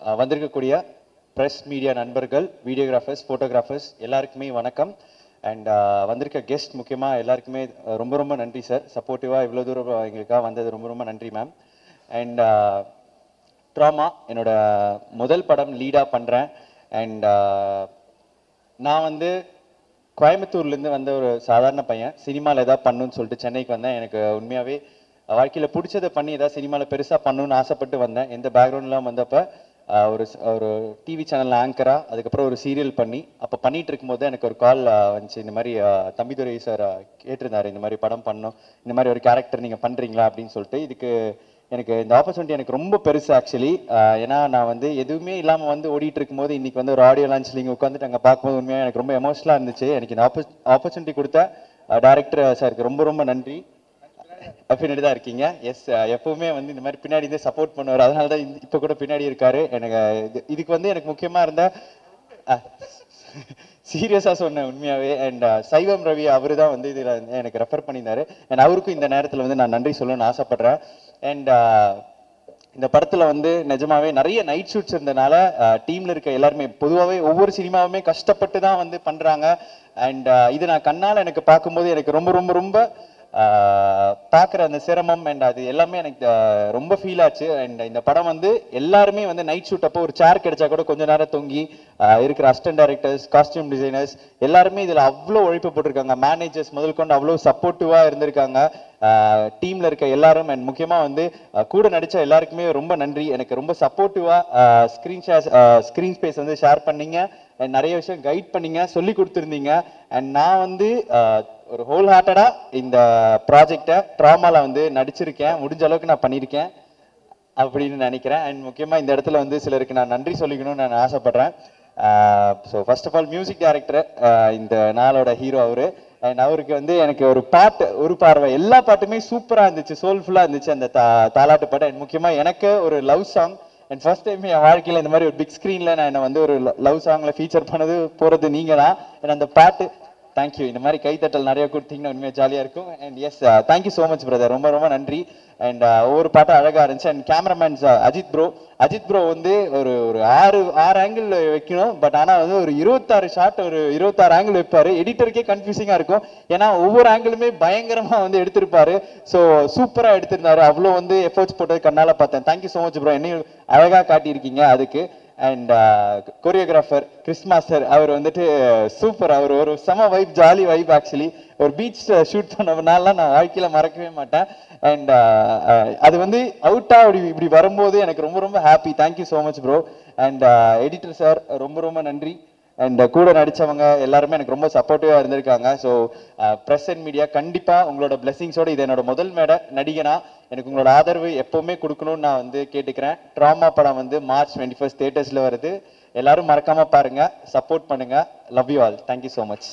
வந்திருக்கக்கூடிய press media நண்பர்கள் videographers photographers எல்லாருக்குமே வணக்கம். அண்ட் வந்திருக்க கெஸ்ட் முக்கியமாக எல்லாருக்குமே ரொம்ப ரொம்ப நன்றி சார் சப்போர்ட்டிவாக இவ்வளோ தூரம் எங்களுக்காக வந்தது ரொம்ப ரொம்ப நன்றி மேம் அண்ட் ட்ராமா என்னோட முதல் படம் லீடாக பண்ணுறேன் அண்ட் நான் வந்து கோயம்புத்தூர்லேருந்து வந்த ஒரு சாதாரண பையன். சினிமாவில் எதாவது பண்ணணும்னு சொல்லிட்டு சென்னைக்கு வந்தேன். எனக்கு உண்மையாகவே வாழ்க்கையில் பிடிச்சதை பண்ணி ஏதாவது சினிமாவில் பெருசாக பண்ணணும்னு ஆசைப்பட்டு வந்தேன். எந்த பேக்ரவுண்ட்லாம் வந்தப்போ ஒரு ஒரு டிவி சேனலில் ஆங்கராக அதுக்கப்புறம் ஒரு சீரியல் பண்ணி அப்போ பண்ணிட்டு இருக்கும்போது எனக்கு ஒரு கால் வந்துச்சு. இந்த மாதிரி தம்பிதுரை சார் கேட்டிருந்தார் இந்த மாதிரி படம் பண்ணும் இந்த மாதிரி ஒரு கேரக்டர் நீங்கள் பண்ணுறீங்களா அப்படின்னு சொல்லிட்டு. இதுக்கு எனக்கு இந்த ஆப்பர்ச்சுனிட்டி எனக்கு ரொம்ப பெருசு ஆக்சுவலி ஏன்னா நான் வந்து எதுவுமே இல்லாமல் வந்து ஓடிட்டு இருக்கும்போது இன்றைக்கி வந்து ஒரு ஆடியோ லான்ச்சில் இங்கே உட்காந்துட்டு அங்கே பார்க்கும்போது உண்மையாக எனக்கு ரொம்ப எமோஷனலாக இருந்துச்சு. எனக்கு இந்த ஆப்பர் ஆப்பர்ச்சுனிட்டி கொடுத்த டேரக்டர் சாருக்கு ரொம்ப ரொம்ப நன்றி. பின்னாடி தான் இருக்கீங்க. எஸ் எப்பவுமே வந்து இந்த மாதிரி பின்னாடி இருந்து சப்போர்ட் பண்ணுவார். அதனால தான் இப்போ கூட பின்னாடி இருக்காரு. எனக்கு இது- இதுக்கு வந்து எனக்கு முக்கியமாக இருந்த சீரியஸாக சொன்னேன் உண்மையாகவே அண்ட் சைவம் ரவி அவரு தான் வந்து இதில் எனக்கு ரெஃபர் பண்ணியிருந்தாரு. அண்ட் அவருக்கும் இந்த நேரத்தில் வந்து நான் நன்றி சொல்லணும்னு ஆசைப்படுறேன். அண்ட் இந்த படத்துல வந்து நிஜமாவே நிறைய நைட் ஷூட்ஸ் இருந்தனால டீம்ல இருக்க எல்லாருமே பொதுவாகவே ஒவ்வொரு சினிமாவுமே கஷ்டப்பட்டு தான் வந்து பண்றாங்க. அண்ட் இது நான் கண்ணால எனக்கு பார்க்கும்போது எனக்கு ரொம்ப ரொம்ப ரொம்ப பார்க்குற அந்த சிரமம் அண்ட் அது எல்லாமே எனக்கு ரொம்ப ஃபீல் ஆச்சு. அண்ட் இந்த படம் வந்து எல்லாருமே வந்து நைட் ஷூட் அப்போ ஒரு சேர் கிடைச்சா கூட கொஞ்ச நேரம் தொங்கி இருக்கிற அசிஸ்டன்ட் டைரக்டர்ஸ் காஸ்டியூம் டிசைனர்ஸ் எல்லாருமே இதில் அவ்வளோ உழைப்பு போட்டிருக்காங்க. மேனேஜர்ஸ் முதல் கொண்டு அவ்வளோ சப்போர்ட்டிவாக இருந்திருக்காங்க. டீமில் இருக்க எல்லாரும் அண்ட் முக்கியமாக வந்து கூட நடித்த எல்லாருக்குமே ரொம்ப நன்றி. எனக்கு ரொம்ப சப்போர்ட்டிவாக ஸ்க்ரீன் ஷேர் ஸ்க்ரீன் ஸ்பேஸ் வந்து ஷேர் பண்ணீங்க. நிறைய விஷயம் கைட் பண்ணீங்க சொல்லி கொடுத்துருந்தீங்க. அண்ட் நான் வந்து ஒரு ஹோல் ஹார்ட்டடாக இந்த ப்ராஜெக்டை ட்ராமாவில் வந்து நடிச்சிருக்கேன். முடிஞ்ச அளவுக்கு நான் பண்ணியிருக்கேன் அப்படின்னு நினைக்கிறேன். அண்ட் முக்கியமாக இந்த இடத்துல வந்து சிலருக்கு நான் நன்றி சொல்லிக்கணும்னு நான் ஆசைப்பட்றேன். So first of all music director இந்த நாளோட ஹீரோ அவர். அண்ட் அவருக்கு வந்து எனக்கு ஒரு பாட்டு ஒரு பார்வை. எல்லா பாட்டுமே சூப்பராக இருந்துச்சு. சோல்ஃபுல்லாக இருந்துச்சு அந்த தா தாலாட்டு பாட்டு. அண்ட் முக்கியமாக எனக்கு ஒரு love song and first time என் வாழ்க்கையில் இந்த மாதிரி ஒரு பிக் ஸ்க்ரீனில் நான் என்ன வந்து ஒரு லவ் சாங்கில் ஃபீச்சர் பண்ணது போகிறது நீங்கள் தான் அண்ட் அந்த பாட்டு தேங்க்யூ இந்த மாதிரி கைத்தட்டல் நிறைய கொடுத்தீங்கன்னா உண்மையாக ஜாலியாக இருக்கும். And yes thank you so much brother ரொம்ப ரொம்ப நன்றி. அண்ட் uh, ஒவ்வொரு பாட்டும் அழகாக இருந்துச்சு. And cameramen Ajith bro Ajith bro வந்து ஒரு ஒரு ஆறு ஆறு ஆங்கிள் வைக்கணும். பட் ஆனால் வந்து ஒரு இருபத்தாறு ஷாட் ஒரு இருபத்தாறு ஆங்கிள் வைப்பார். எடிட்டருக்கே கன்ஃபியூசிங்காக இருக்கும். ஏன்னா ஒவ்வொரு ஆங்கிளுமே பயங்கரமாக வந்து எடுத்திருப்பாரு. ஸோ சூப்பராக எடுத்திருந்தாரு. அவ்வளோ வந்து எஃபர்ட்ஸ் போட்டது கண்ணால் பார்த்தேன். தேங்க்யூ ஸோ மச் ப்ரோ என்னையும் அழகாக காட்டியிருக்கீங்க அதுக்கு. அண்ட் கொரியோகிராஃபர் கிறிஸ் மாஸ்டர் அவர் வந்துட்டு சூப்பர் அவர் ஒரு செம வைப் ஜாலி வைப் ஆக்சுவலி ஒரு பீச் ஷூட் பண்ணனால நான் வாழ்க்கையில் மறக்கவே மாட்டேன். அண்ட் uh, uh, அது வந்து அவுட்டாக அப்படி இப்படி வரும்போது எனக்கு ரொம்ப ரொம்ப happy thank you so much bro and editor sir ரொம்ப ரொம்ப நன்றி. அண்ட் uh, கூட நடித்தவங்க எல்லாருமே எனக்கு ரொம்ப சப்போர்ட்டிவாக இருந்திருக்காங்க. ஸோ ப்ரெஸ் அண்ட் மீடியா கண்டிப்பாக உங்களோட பிளெஸிங்ஸோட இது என்னோட முதல் மேடை நடிகனா. எனக்கு உங்களோட ஆதரவு எப்பவுமே கொடுக்கணும்னு நான் வந்து கேட்டுக்கிறேன். ட்ராமா படம் வந்து மார்ச் டுவெண்ட்டி ஃபர்ஸ்ட் தேட்டர்ஸில் வருது. எல்லாரும் மறக்காமல் பாருங்கள் சப்போர்ட் பண்ணுங்கள் love you all thank you so much